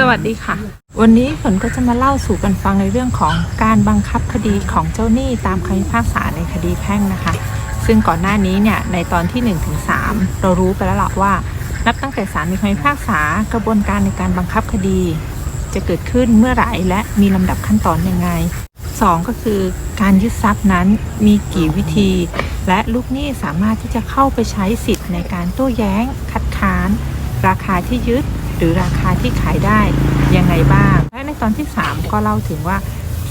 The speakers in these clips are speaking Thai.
สวัสดีค่ะ วันนี้ฝนก็จะมาเล่าสู่กันฟังในเรื่องของการบังคับคดีของเจ้าหนี้ตามคำพิพากษาในคดีแพ่งนะคะ ซึ่งก่อนหน้านี้เนี่ยในตอนที่1นถึงสเรารู้ไปแล้วหล่ะว่า นับตั้งแต่ศาลมีคำพิพากษากระบวนการในการบังคับคดี จะเกิดขึ้นเมื่อไหร่และมีลำดับขั้นตอนยังไง 2 ก็คือการยึดทรัพย์นั้นมีกี่วิธี และลูกหนี้สามารถที่จะเข้าไปใช้สิทธิ์ในการโต้แย้ง คัดค้าน ราคาที่ยึด หรือราคาที่ขายได้ยังไงบ้าง และในตอนที่ 3 ก็เล่าถึงว่า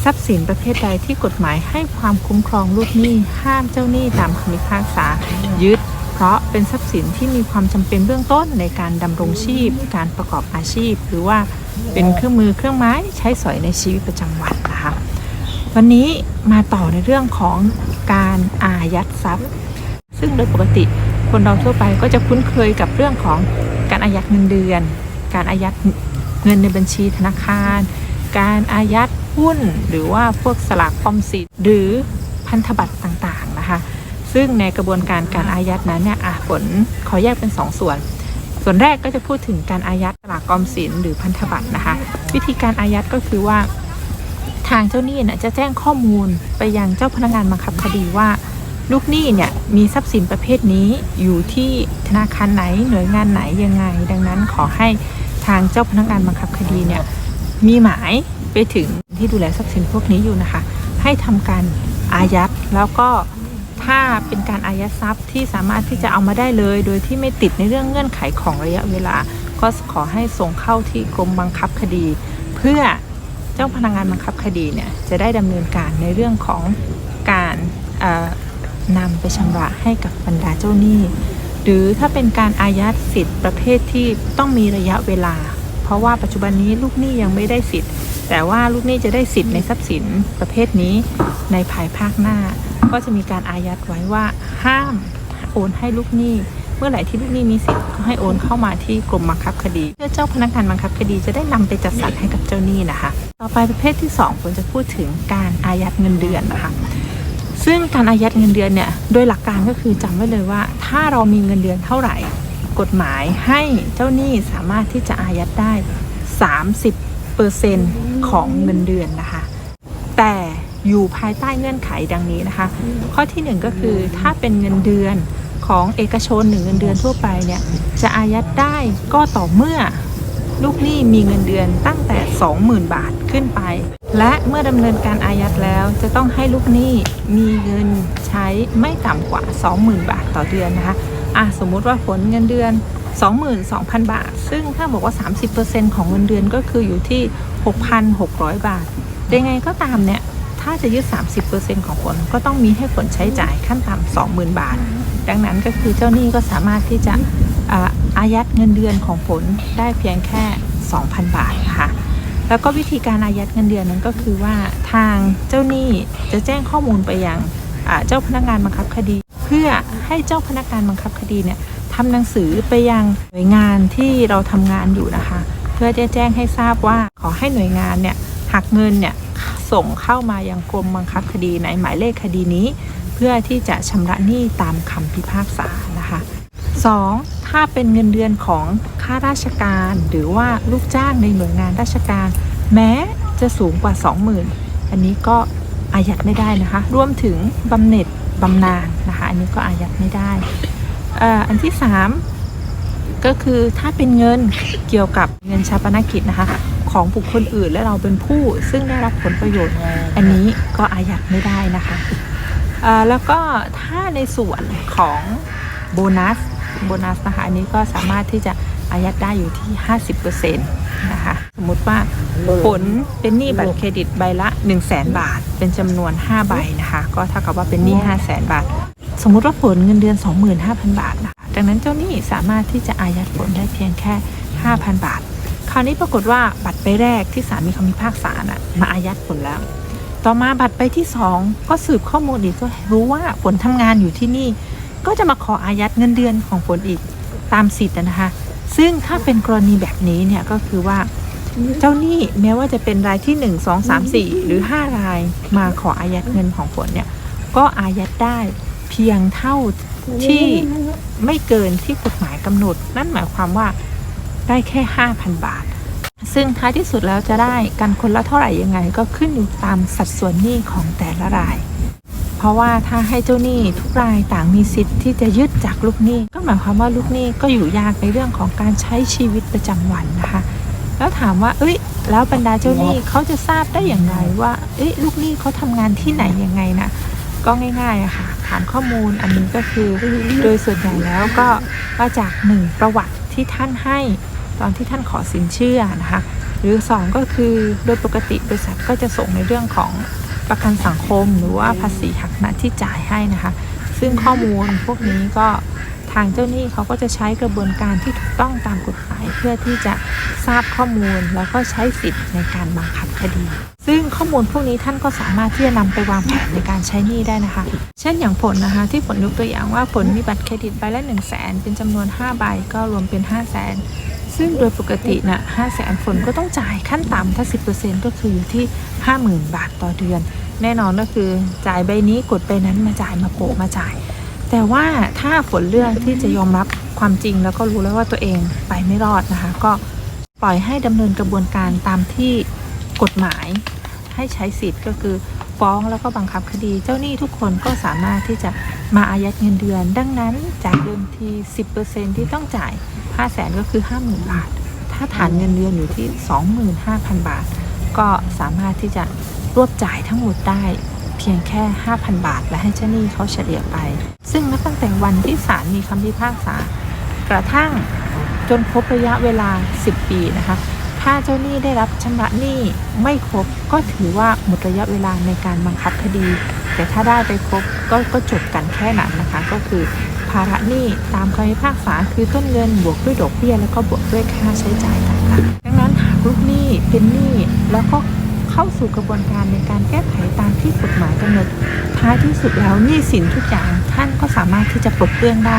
ทรัพย์สินประเภทใดที่กฎหมายให้ความคุ้มครองลูกหนี้ ห้ามเจ้าหนี้ตามคำพิพากษายึด เพราะเป็นทรัพย์สินที่มีความจำเป็นเบื้องต้นในการดำรงชีพ การประกอบอาชีพ หรือว่าเป็นเครื่องมือเครื่องไม้ใช้สอยในชีวิตประจำวันนะคะวันนี้มาต่อในเรื่องของการอายัดทรัพย์ ซึ่งโดยปกติคนเราทั่วไปก็จะคุ้นเคยกับเรื่องของการอายัดเงินเดือน การอายัดเงินในบัญชีธนาคาร การอายัดหุ้น หรือว่าพวกสลากออมสินหรือพันธบัตรต่างๆนะคะ ซึ่งในกระบวนการการอายัดนั้นเนี่ยผลขอแยกเป็น2ส่วน ส่วนแรกก็จะพูดถึงการอายัดสลากออมสินหรือพันธบัตรนะคะ วิธีการอายัดก็คือว่าทางเจ้าหนี้เนี่ยจะแจ้งข้อมูลไปยังเจ้าพนักงานบังคับคดีว่า ลูกหนี้เนี่ยมีทรัพย์สินประเภทนี้อยู่ที่ธนาคารไหนหน่วยงานไหนยังไง ดังนั้นขอให้ ทางเจ้าพนักงานบังคับคดีเนี่ยมีหมายไปถึงที่ดูแลทรัพย์สินพวกนี้อยู่นะคะ ให้ทำการอายัดแล้วก็ถ้าเป็นการอายัดทรัพย์ที่สามารถที่จะเอามาได้เลย โดยที่ไม่ติดในเรื่องเงื่อนไขของระยะเวลา ก็ขอให้ส่งเข้าที่กรมบังคับคดี เพื่อเจ้าพนักงานบังคับคดีเนี่ยจะได้ดำเนินการในเรื่องของการเอ่อนำไปชำระให้กับบรรดาเจ้าหนี้ หรือถ้าเป็นการอายัดสิทธิ์ประเภทที่ต้องมีระยะเวลา เพราะว่าปัจจุบันนี้ลูกหนี้ยังไม่ได้สิทธิ์ แต่ว่าลูกหนี้จะได้สิทธิ์ในทรัพย์สินประเภทนี้ในภายภาคหน้า ก็จะมีการอายัดไว้ว่าห้ามโอนให้ลูกหนี้ เมื่อไหร่ที่ลูกหนี้มีสิทธิ์ก็ให้โอนเข้ามาที่กรมบังคับคดีเพื่อเจ้าพนักงานบังคับคดีจะได้นำไปจัดสรรให้กับเจ้าหนี้นะคะ ต่อไปประเภทที่ 2ผมจะพูดถึงการอายัดเงินเดือนนะคะ ซึ่งการอายัดเงินเดือนเนี่ยโดยหลักการก็คือจำไว้เลยว่า ถ้าเรามีเงินเดือนเท่าไหร่ กฎหมายให้เจ้าหนี้สามารถที่จะอายัดได้ 30%ของเงินเดือนนะคะ แต่อยู่ภายใต้เงื่อนไขดังนี้นะคะ ข้อที่หนึ่งก็คือถ้าเป็นเงินเดือนของเอกชนหรือเงินเดือนทั่วไปเนี่ยจะอายัดได้ก็ต่อเมื่อลูกหนี้มีเงินเดือนตั้งแต่ 20,000 บาทขึ้นไป และเมื่อดำเนินการอายัดแล้วจะต้องให้ลูกหนี้มีเงินใช้ไม่ต่ำกว่า 20,000 บาทต่อเดือนนะคะอะสมมุติว่าผลเงินเดือน 22,000 บาท ซึ่งถ้าบอกว่า 30%ของเงินเดือนก็คืออยู่ที่ 6,600 บาทยังไงก็ตามเนี่ย ถ้าจะยึด 30%ของผลก็ต้องมีให้ผลใช้จ่ายขั้นต่ำ20,000 บาท ดังนั้นก็คือเจ้าหนี้ก็สามารถที่จะอาอายัดเงินเดือนของผลได้เพียงแค่ 2,000 บาทนะคะ แล้วก็วิธีการอายัดเงินเดือนนั้นก็คือว่าทางเจ้าหนี้จะแจ้งข้อมูลไปยังเจ้าพนักงานบังคับคดี เพื่อให้เจ้าพนักงานบังคับคดีเนี่ยทำหนังสือไปยังหน่วยงานที่เราทำงานอยู่นะคะ เพื่อจะแจ้งให้ทราบว่าขอให้หน่วยงานเนี่ยหักเงินเนี่ยส่งเข้ามายังกรมบังคับคดีในหมายเลขคดีนี้ เพื่อที่จะชำระหนี้ตามคำพิพากษานะคะ 2. ถ้าเป็นเงินเดือนของข้าราชการ หรือว่าลูกจ้างในหน่วยงานราชการ แม้จะสูงกว่า 20,000 อันนี้ก็อายัดไม่ได้นะคะ รวมถึงบำเหน็จบำนาญนะคะ อันนี้ก็อายัดไม่ได้อ่ออันที่ 3 ก็คือถ้าเป็นเงินเกี่ยวกับเงินชาปนกิจนะคะ ของบุคคลอื่นและเราเป็นผู้ซึ่งได้รับผลประโยชน์ อันนี้ก็อายัดไม่ได้นะคะอ่อแล้วก็ถ้าในส่วนของโบนัส โบนัสนะคะอันนี้ก็สามารถที่จะอายัดได้อยู่ที่ 50%นะคะ สมมุติว่าผลเป็นหนี้บัตรเครดิตใบละ 1 0 0 0 0แบาท เป็นจำนวน 5 ใบนะคะ ก็เท่ากับว่าเป็นหนี้5 0 0 0 0 0 บาท สมมุติว่าผลเงินเดือน 25,000 บาทนะคะ ดังนั้นเจ้าหนี้สามารถที่จะอายัดผลได้เพียงแค่ 5,000 บาท คราวนี้ปรากฏว่าบัตรใบแรกที่ศาลมีคำพิพากษาน่ะมาอายัดผลแล้ว ต่อมาบัตรใบที่ 2 ก็สืบข้อมูลอีกก็รู้ว่าผลทำงานอยู่ที่นี่ ก็จะมาขออายัดเงินเดือนของผลอีกตามสิทธิ์นะคะ ซึ่งถ้าเป็นกรณีแบบนี้เนี่ยก็คือว่าเจ้าหนี้แม้ว่าจะเป็นรายที่ 1 2 3 4 หรือ 5 รายมาขออายัดเงินของผลเนี่ยก็อายัดได้เพียงเท่าที่ไม่เกินที่กฎหมายกำหนด นั่นหมายความว่าได้แค่ 5,000 บาท ซึ่งท้ายที่สุดแล้วจะได้กันคนละเท่าไหร่ยังไง ก็ขึ้นอยู่ตามสัดส่วนหนี้ของแต่ละราย เพราะว่าถ้าให้เจ้าหนี้ทุกรายต่างมีสิทธิ์ที่จะยึดจากลูกหนี้ ก็หมายความว่าลูกหนี้ก็อยู่ยากในเรื่องของการใช้ชีวิตประจำวันนะคะ แล้วถามว่า เอ้ย แล้วบรรดาเจ้าหนี้เขาจะทราบได้อย่างไรว่า เอ้ย ลูกหนี้เขาทำงานที่ไหนยังไงนะก็ง่ายๆอะค่ะ ฐานข้อมูลอันนี้ก็คือโดยส่วนใหญ่แล้วก็มาจากหนึ่งประวัติที่ท่านให้ตอนที่ท่านขอสินเชื่อนะคะ หรือสองก็คือโดยปกติบริษัทก็จะส่งในเรื่องของ ประกันสังคมหรือว่าภาษีหักหน้าที่จ่ายให้นะคะ ซึ่งข้อมูลพวกนี้ก็ทางเจ้าหนี้เขาก็จะใช้กระบวนการที่ถูกต้องตามกฎหมายเพื่อที่จะทราบข้อมูลแล้วก็ใช้สิทธิ์ในการบังคับคดี ซึ่งข้อมูลพวกนี้ท่านก็สามารถที่จะนำไปวางแผนในการใช้หนี้ได้นะคะ เช่นอย่างผลนะคะ ที่ผลยกตัวอย่างว่าผลมีบัตรเครดิตใบละ 1 0 0 0 0แสนเป็นจำนวน 5 ใบก็รวมเป็น 5 0 0แสน ซึ่งโดยปกตินะ5 0 0แสนผลก็ต้องจ่ายขั้นต่ำถ้า 10%ก็คืออยู่ที่ 50,000 บาทต่อเดือน แน่นอนก็คือจ่ายใบนี้กดใบนั้นมาจ่ายมาโปะมาจ่าย แต่ว่าถ้าฝนเลือกที่จะยอมรับความจริงแล้วก็รู้แล้วว่าตัวเองไปไม่รอดนะคะ ก็ปล่อยให้ดำเนินกระบวนการตามที่กฎหมายให้ใช้สิทธิ์ก็คือ ฟ้องแล้วก็บังคับคดี เจ้าหนี้ทุกคนก็สามารถที่จะมาอายัดเงินเดือน ดังนั้นจากเดิมที10%ที่ต้องจ่าย 5 0 0แสนก็คือ 50,000 บาท ถ้าฐานเงินเดือนอยู่ที่ 25,000 บาท ก็สามารถที่จะรวบจ่ายทั้งหมดได้เพียงแค่ 5,000 บาท และให้เจ้าหนี้เขาเฉลี่ยไป ซึ่งนับตั้งแต่วันที่ศาลมีคำพิพากษากระทั่งจนครบระยะเวลา 10 ปีนะคะ ถ้าเจ้าหนี้ได้รับชำระหนี้ไม่ครบก็ถือว่าหมดระยะเวลาในการบังคับคดี แต่ถ้าได้ไปครบก็ก็จบกันแค่นั้นนะคะ ก็คือภาระหนี้ตามคำพิพากษาคือต้นเงินบวกด้วยดอกเบี้ยแล้วก็บวกด้วยค่าใช้จ่ายต่างๆดังนั้นหากลูกหนี้เป็นหนี้แล้วก็เข้าสู่กระบวนการในการแก้ไขตามที่กฎหมายกำหนด ท้ายที่สุดแล้วหนี้สินทุกอย่างท่านก็สามารถที่จะปลดเปลื้องได้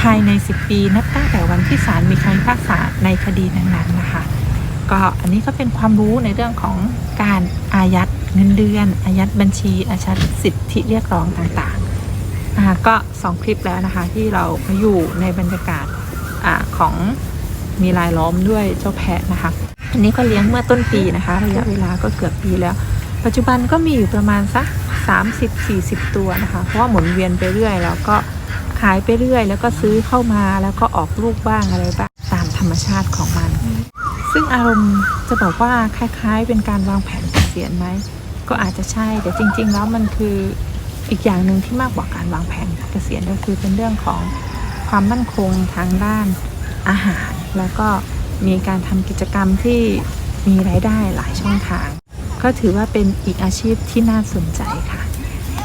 ภายใน 10 ปี นับตั้งแต่วันที่ศาลมีคำพิพากษาในคดีนั้นๆนะคะ ก็อันนี้ก็เป็นความรู้ในเรื่องของการอายัดเงินเดือน อายัดบัญชีอายัดสิทธิเรียกร้องต่างๆอ่าก็ 2 คลิปแล้วนะคะที่เรามาอยู่ในบรรยากาศอของมีลายล้อมด้วยเจ้าแพะนะคะ อันนี้ก็เลี้ยงเมื่อต้นปีนะคะระยะเวลาก็เกือบปีแล้ว ปัจจุบันก็มีอยู่ประมาณสัก30-40 ตัวนะคะ เพราะว่าหมุนเวียนไปเรื่อย แล้วก็ขายไปเรื่อย แล้วก็ซื้อเข้ามาแล้วก็ออกลูกบ้างอะไรบ้างตามธรรมชาติของมัน ซึ่งอารมณ์จะบอกว่าคล้ายๆ เป็นการวางแผนเกษียณไหมก็อาจจะใช่แต่จริง ๆ แล้วมันคืออีกอย่างหนึ่งที่มากกว่าการวางแผนเกษียณก็คือเป็นเรื่องของความมั่นคงทางด้านอาหาร แล้วก็มีการทำกิจกรรมที่มีรายได้หลายช่องทาง ก็ถือว่าเป็นอีกอาชีพที่น่าสนใจค่ะ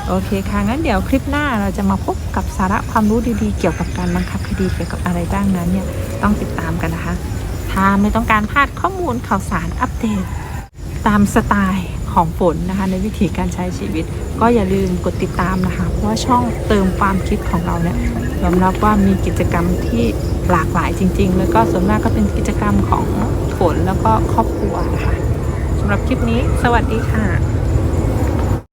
โอเคค่ะ งั้นเดี๋ยวคลิปหน้าเราจะมาพบกับสาระความรู้ดีๆ เกี่ยวกับการบังคับคดีเกี่ยวกับอะไรบ้างนั้นเนี่ยต้องติดตามกันนะคะ ถ้าไม่ต้องการพลาดข้อมูลข่าวสารอัปเดต ตามสไตล์ของฝนนะคะ ในวิธีการใช้ชีวิต ก็อย่าลืมกดติดตามนะคะ เพราะว่าช่องเติมความคิดของเราเนี่ยยอมรับว่ามีกิจกรรมที่หลากหลายจริง ๆ แล้วก็ส่วนมากก็เป็นกิจกรรมของฝนแล้วก็ครอบครัวนะคะสำหรับคลิปนี้ สวัสดีค่ะ